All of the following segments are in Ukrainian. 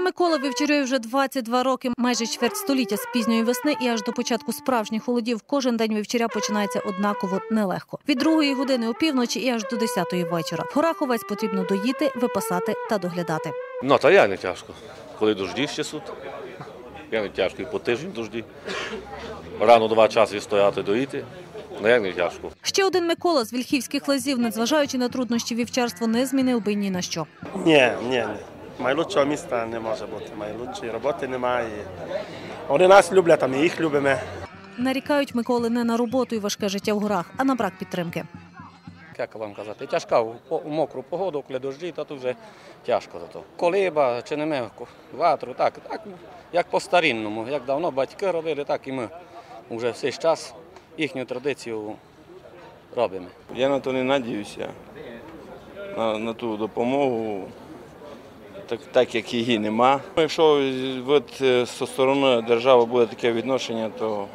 Микола вівчарює вже 22 роки, майже чверть століття з пізньої весни і аж до початку справжніх холодів кожен день вівчаря починається однаково нелегко. Від другої години опівночі і аж до 10-ї вечора. В горах овець потрібно доїти, випасати та доглядати. Ну, та я не тяжко. Коли дожді ще суд. Я не тяжко і по тиждень дожді. Рано два часи стояти доїти. Ну, я не тяжко. Ще один Микола з вільхівських лазів, незважаючи на труднощі вівчарства, не змінив би ні на що. Ні, ні, ні. Найлучшого міста не може бути. Найлучшої роботи немає. Вони нас люблять, а ми їх любимо. Нарікають Миколи не на роботу і важке життя в горах, а на брак підтримки. як вам казати, тяжка в мокру погоду, коли дожді, то тут вже тяжко за то. Колиба чи не ми, ватру, так, так, як по-старінному, як давно батьки робили, так і ми вже все час їхню традицію робимо. Я на то не надіюся, на, на ту допомогу, так, так як її нема. Якщо від, е, зі сторони держави буде таке відношення, то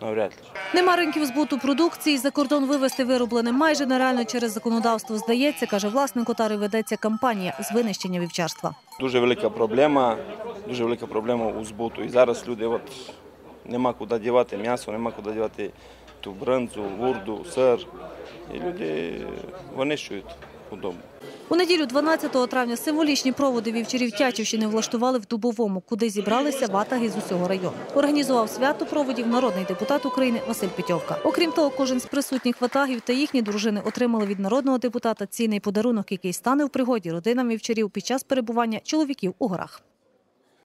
навряд ли. Нема ринків збуту продукції. За кордон вивезти вироблене майже нереально через законодавство. Здається, каже власник отари, ведеться кампанія з винищення вівчарства. Дуже велика проблема, дуже велика проблема у збуту. І зараз люди от, нема куди дівати м'ясо, нема куди дівати ту бринзу, вурду, сир. І люди винищують худобу. У неділю 12 травня символічні проводи вівчарів Тячівщини влаштували в Дубовому, куди зібралися ватаги з усього району. Організував свято проводів народний депутат України Василь Петьовка. Окрім того, кожен з присутніх ватагів та їхні дружини отримали від народного депутата цінний подарунок, який стане в пригоді родинам вівчарів під час перебування чоловіків у горах.